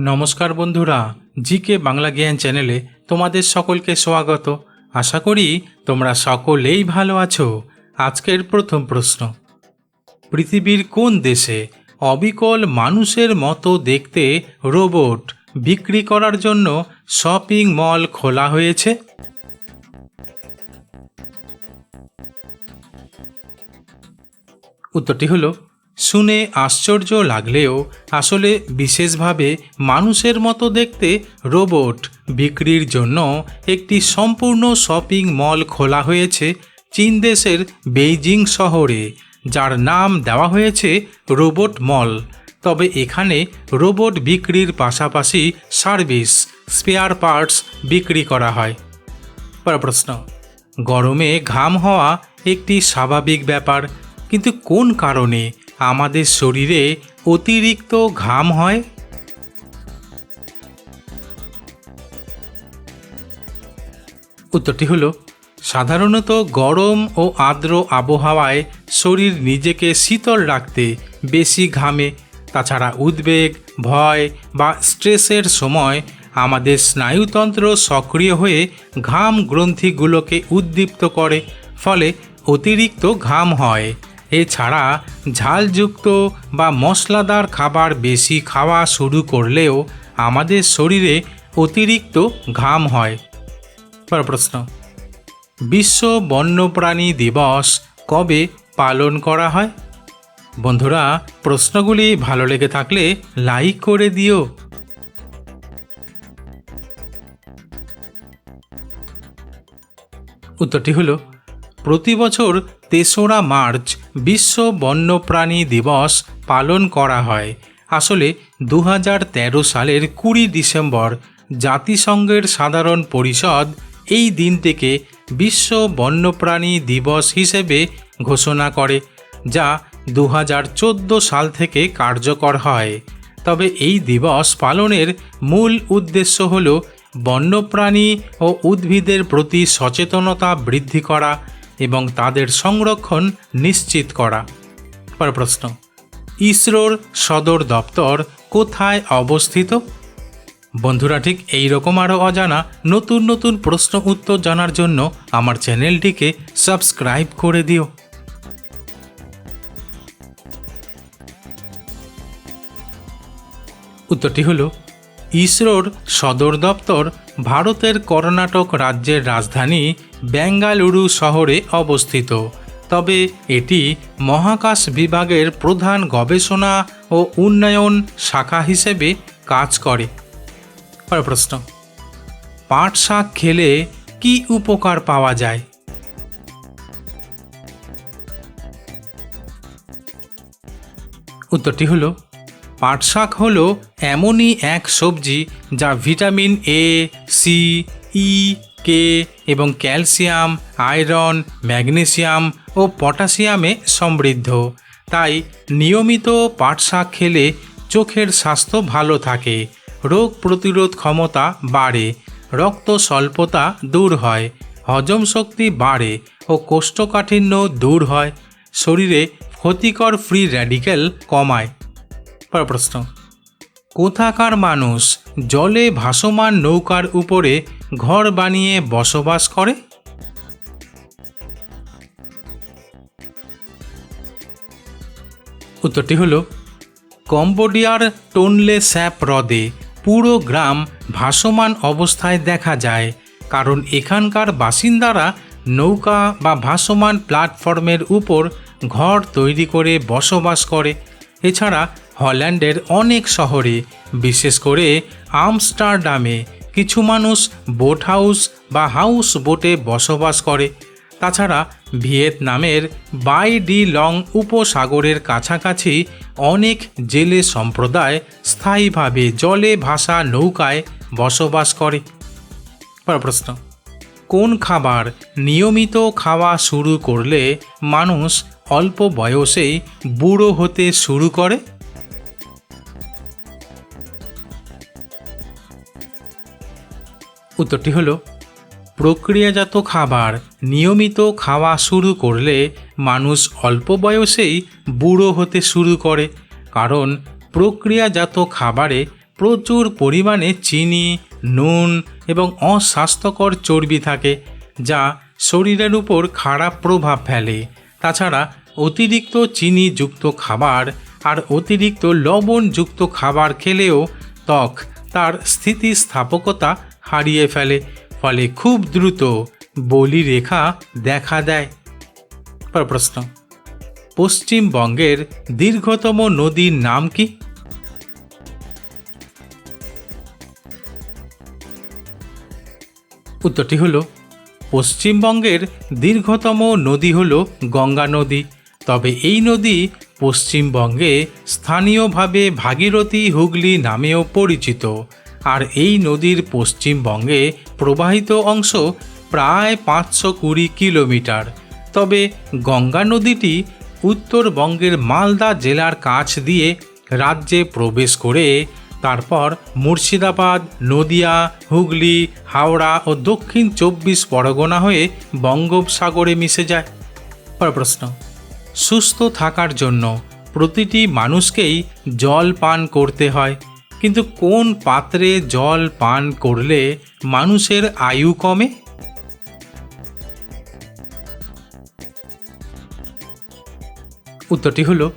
নমস্কার বন্ধুরা, জিকে বাংলা জ্ঞান চ্যানেলে তোমাদের সকলকে স্বাগত। আশা করি তোমরা সকলেই ভালো আছো। আজকের প্রথম প্রশ্ন। পৃথিবীর কোন দেশে অবিকল মানুষের মতো দেখতে রোবট বিক্রি করার জন্য শপিং মল খোলা হয়েছে? উত্তরটি হলো শুনে আশ্চর্য লাগলেও আসলে বিশেষভাবে মানুষের মতো দেখতে রোবট বিক্রির জন্য একটি সম্পূর্ণ শপিং মল খোলা হয়েছে চীন দেশের বেইজিং শহরে, যার নাম দেওয়া হয়েছে রোবট মল। তবে এখানে রোবট বিক্রির পাশাপাশি সার্ভিস, স্পেয়ার পার্টস বিক্রি করা হয়। পর প্রশ্ন, গরমে ঘাম হওয়া একটি স্বাভাবিক ব্যাপার, কিন্তু কোন কারণে? আমাদের শরীরে অতিরিক্ত ঘাম হয়? উত্তরটি হলো, সাধারণত গরম ও আর্দ্র আবহাওয়ায় শরীর নিজেকে শীতল রাখতে বেশি ঘামে। তাছাড়া উদ্বেগ, ভয় বা স্ট্রেসের সময় আমাদের স্নায়ুতন্ত্র সক্রিয় হয়ে ঘাম গ্রন্থিগুলোকে উদ্দীপ্ত করে, ফলে অতিরিক্ত ঘাম হয়। এছাড়া ঝালযুক্ত বা মশলাদার খাবার বেশি খাওয়া শুরু করলেও আমাদের শরীরে অতিরিক্ত ঘাম হয়। পর প্রশ্ন। বিশ্ব বন্যপ্রাণী দিবস কবে পালন করা হয়? বন্ধুরা, প্রশ্নগুলি ভালো লেগে থাকলে লাইক করে দিও। উত্তরটি হলো, প্রতি বছর তেসরা মার্চ বিশ্ব বন্যপ্রাণী দিবস পালন করা হয়। আসলে দু হাজার তেরো সালের কুড়ি ডিসেম্বর জাতিসংঘের সাধারণ পরিষদ এই দিনটিকে বিশ্ব বন্যপ্রাণী দিবস হিসেবে ঘোষণা করে, যা দু হাজার চোদ্দ সাল থেকে কার্যকর হয়। তবে এই দিবস পালনের মূল উদ্দেশ্য হল বন্যপ্রাণী ও উদ্ভিদের প্রতি সচেতনতা বৃদ্ধি করা এবং তাদের সংরক্ষণ নিশ্চিত করা। পর প্রশ্ন, ইসরোর সদর দপ্তর কোথায় অবস্থিত? বন্ধুরা, ঠিক এই রকম আরও অজানা নতুন নতুন প্রশ্ন উত্তর জানার জন্য আমার চ্যানেলটিকে সাবস্ক্রাইব করে দিও। উত্তরটি হলো ইসরোর সদর দপ্তর ভারতের কর্ণাটক রাজ্যের রাজধানী বেঙ্গালুরু শহরে অবস্থিত। তবে এটি মহাকাশ বিভাগের প্রধান গবেষণা ও উন্নয়ন শাখা হিসেবে কাজ করে। প্রশ্ন, পাট শাক খেলে কি উপকার পাওয়া যায়? উত্তরটি হলো পাট শাক হল এমনই এক সবজি যা vitamin A C E K এবং ক্যালসিয়াম, আয়রন, ম্যাগনেসিয়াম ও পটাশিয়ামে সমৃদ্ধ। তাই নিয়মিত পাট শাক খেলে চোখের স্বাস্থ্য ভালো থাকে, রোগ প্রতিরোধ ক্ষমতা বাড়ে, রক্ত স্বল্পতা দূর হয়, হজম শক্তি বাড়ে ও কোষ্ঠকাঠিন্য দূর হয়, শরীরে ক্ষতিকর ফ্রি র্যাডিক্যাল কমায়। পর প্রশ্ন কোথাকার মানুষ জলে ভাসমান নৌকার উপরে ঘর বানিয়ে বসবাস করে? উত্তরটি হলো, কম্বোডিয়ার টোনলে স্যাপ হ্রদে পুরো গ্রাম ভাসমান অবস্থায় দেখা যায়, কারণ এখানকার বাসিন্দারা নৌকা বা ভাসমান প্ল্যাটফর্মের উপর ঘর তৈরি করে বসবাস করে। এছাড়া হল্যান্ডের অনেক শহরে, বিশেষ করে আমস্টারডামে, কিছু মানুষ বোট হাউস বা হাউস বোটে বসবাস করে। তাছাড়া ভিয়েতনামের বাই ডি লং উপসাগরের কাছাকাছি অনেক জেলে সম্প্রদায় স্থায়ীভাবে জলে ভাসা নৌকায় বসবাস করে। প্রশ্ন, কোন খাবার নিয়মিত খাওয়া শুরু করলে মানুষ অল্প বয়সেই বুড়ো হতে শুরু করে? উত্তরটি হলো, প্রক্রিয়াজাত খাবার নিয়মিত খাওয়া শুরু করলে মানুষ অল্প বয়সেই বুড়ো হতে শুরু করে, কারণ প্রক্রিয়াজাত খাবারে প্রচুর পরিমাণে চিনি, নুন এবং অস্বাস্থ্যকর চর্বি থাকে, যা শরীরের উপর খারাপ প্রভাব ফেলে। তাছাড়া অতিরিক্ত চিনিযুক্ত খাবার আর অতিরিক্ত লবণযুক্ত খাবার খেলেও ত্বক তার স্থিতিস্থাপকতা হারিয়ে ফেলে, ফলে খুব দ্রুত বলি রেখা দেখা দেয়। প্রশ্ন, পশ্চিমবঙ্গের দীর্ঘতম নদীর নাম কি? উত্তরটি হল, পশ্চিমবঙ্গের দীর্ঘতম নদী হল গঙ্গা নদী। তবে এই নদী পশ্চিমবঙ্গে স্থানীয়ভাবে ভাগীরথী হুগলি নামেও পরিচিত। আর এই নদীর পশ্চিমবঙ্গে প্রবাহিত অংশ প্রায় পাঁচশো কুড়ি কিলোমিটার। তবে গঙ্গা নদীটি উত্তরবঙ্গের মালদা জেলার কাছ দিয়ে রাজ্যে প্রবেশ করে, তারপর মুর্শিদাবাদ, নদিয়া, হুগলি, হাওড়া ও দক্ষিণ চব্বিশ পরগনা হয়ে বঙ্গোপসাগরে মিশে যায়। পর প্রশ্ন। সুস্থ থাকার জন্য প্রতিটি মানুষকেই জল পান করতে হয়। কিন্তু কোন পাত্রে জল পান করলে মানুষের আয়ু কমে? উত্তরটি হলো,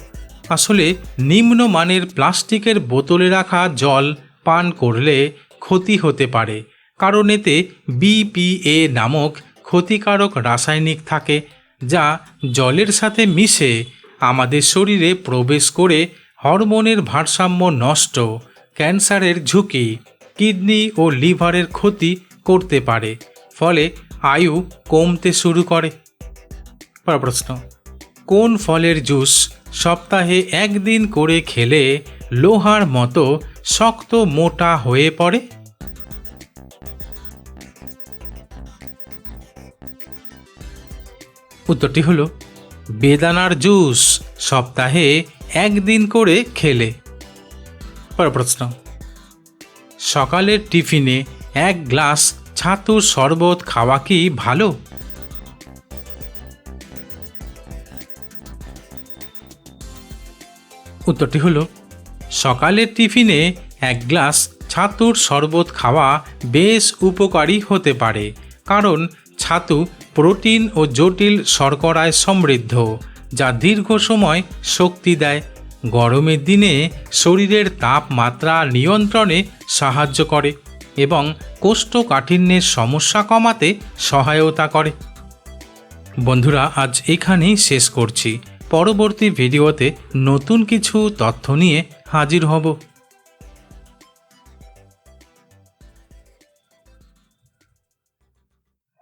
আসলে নিম্নমানের প্লাস্টিকের বোতলে রাখা জল পান করলে ক্ষতি হতে পারে। কারণ এতে বিপিএ নামক ক্ষতিকারক রাসায়নিক থাকে। যা জলের সাথে মিশে আমাদের শরীরে প্রবেশ করে হরমোনের ভারসাম্য নষ্ট, ক্যান্সারের ঝুঁকি, কিডনি ও লিভারের ক্ষতি করতে পারে, ফলে আয়ু কমতে শুরু করে। প্রশ্ন, কোন ফলের জুস সপ্তাহে একদিন করে খেলে লোহার মতো শক্ত মোটা হয়ে পড়ে? উত্তরটি হলো, বেদানার জুস সপ্তাহে একদিন করে খেলে। পর প্রশ্ন, সকালের টিফিনে এক গ্লাস ছাতুর শরবত খাওয়া কি ভালো? উত্তরটি হলো, সকালের টিফিনে এক গ্লাস ছাতুর শরবত খাওয়া বেশ উপকারী হতে পারে। কারণ ছাতু প্রোটিন ও জটিল শর্করায় সমৃদ্ধ, যা দীর্ঘ সময় শক্তি দেয়। গরমের দিনে শরীরের তাপমাত্রা নিয়ন্ত্রণে সাহায্য করে এবং কোষ্ঠকাঠিন্যের সমস্যা কমাতে সহায়তা করে। বন্ধুরা, আজ এখানেই শেষ করছি। পরবর্তী ভিডিওতে নতুন কিছু তথ্য নিয়ে হাজির হব।